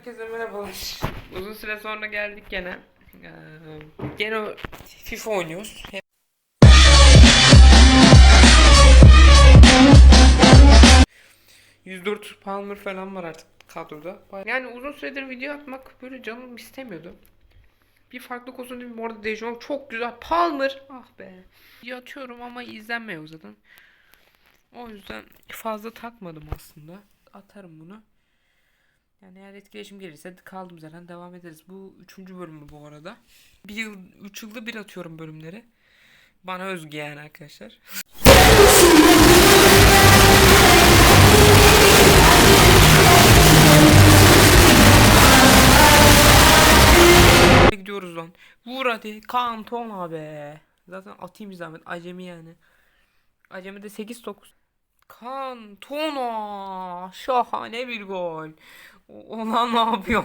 Herkese merhabalar. Uzun süre sonra geldik gene. Ee, gene FIFA oynuyoruz. Hep... ...104 Palmer falan var artık kadroda. Yani uzun süredir video atmak böyle canım istemiyordu. Bir farklılık olsun diye bu arada De Jong çok güzel. Palmer. Ah be. Video atıyorum ama izlenmiyor zaten. O yüzden fazla takmadım aslında. Atarım bunu. Yani eğer etkileşim gelirse kaldığımız yerden devam ederiz. Bu üçüncü bölümü bu arada. Bir yıl, üç yılda bir atıyorum bölümleri. Bana özgü yani arkadaşlar. Gidiyoruz lan. Vur hadi. Kantona be. Zaten atayım zahmet. Acemi yani. Acemi de 8-9. Kantona. Şahane bir gol. O- Ulan ne yapıyor?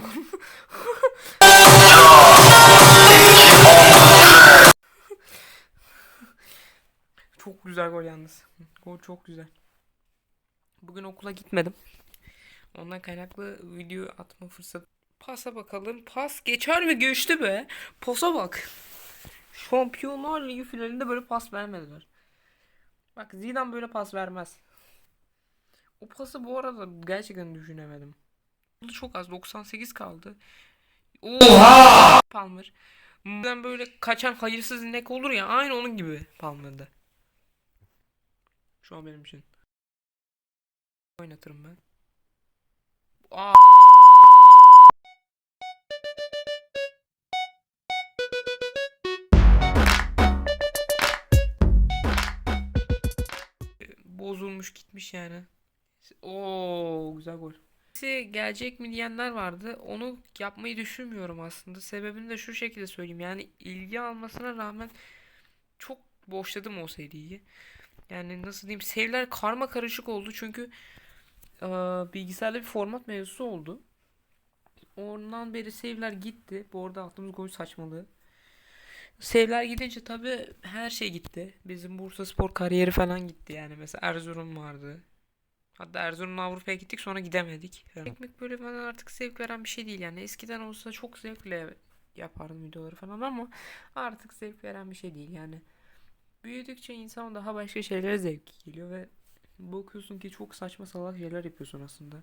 çok güzel gol yalnız. Gol çok güzel. Bugün okula gitmedim. Ondan kaynaklı video atma fırsatı. Pasa bakalım. Pas geçer mi? Geçti be. Pasa bak. Şampiyonlar Ligi finalinde böyle pas vermediler. Bak Zidane böyle pas vermez. O pası bu arada gerçekten düşünemedim. Çok az 98 kaldı. Oha! Palmer. Ben böyle kaçan hayırsız inek olur ya aynı onun gibi Palmer'da. Şu an benim için. Oynatırım ben. Aa. Bozulmuş gitmiş yani. Oo güzel gol. Gelecek mi diyenler vardı. Onu yapmayı düşünmüyorum aslında. Sebebini de şu şekilde söyleyeyim. Yani ilgi almasına rağmen çok boşladım o seriyi. Yani nasıl diyeyim seriler karma karışık oldu çünkü eee, bilgisayarda bir format mevzusu oldu. Ondan beri save'ler gitti. Bu arada attığımız gol saçmalığı. Save'ler gidince tabii her şey gitti. Bizim Bursaspor kariyeri falan gitti yani. Mesela Erzurum vardı. Hatta Erzurum'la Avrupa'ya gittik sonra gidemedik. falan. Ekmek böyle bana artık zevk veren bir şey değil yani. Eskiden olsa çok zevkle yapardım videoları falan ama artık zevk veren bir şey değil yani. Büyüdükçe insan daha başka şeylere zevk geliyor ve bakıyorsun ki çok saçma salak şeyler yapıyorsun aslında.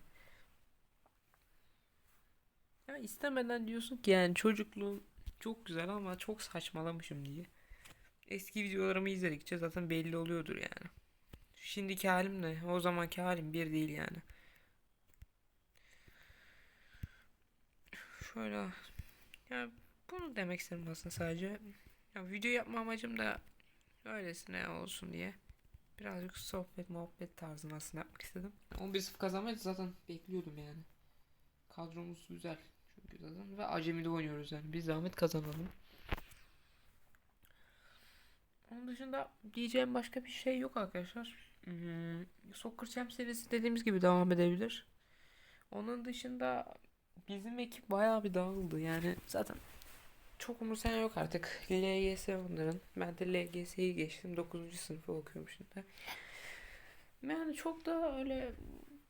Ya istemeden diyorsun ki yani çocukluğum çok güzel ama çok saçmalamışım diye. Eski videolarımı izledikçe zaten belli oluyordur yani. Şimdiki halimle o zamanki halim bir değil yani. Şöyle ya bunu demek istedim aslında sadece. Ya video yapma amacım da öylesine olsun diye. Birazcık sohbet muhabbet tarzında aslında yapmak istedim. 11-0 kazanmayı zaten bekliyordum yani. Kadromuz güzel. Çünkü zaten ve acemi de oynuyoruz yani. Biz zahmet kazanalım. Onun dışında diyeceğim başka bir şey yok arkadaşlar. Hmm, Soccer Champ serisi dediğimiz gibi devam edebilir. Onun dışında bizim ekip bayağı bir dağıldı. Yani zaten çok umursayan yok artık. LGS onların. Ben de LGS'yi geçtim. 9. sınıfı okuyorum şimdi. Yani çok da öyle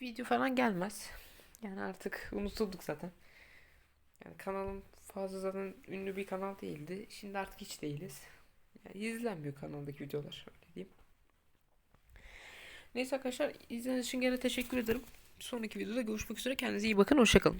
video falan gelmez. Yani artık unutulduk zaten. Yani kanalım fazla zaten ünlü bir kanal değildi. Şimdi artık hiç değiliz. Yani izlenmiyor kanaldaki videolar öyle diyeyim. Neyse arkadaşlar izlediğiniz için gene teşekkür ederim. Sonraki videoda görüşmek üzere. Kendinize iyi bakın. Hoşçakalın.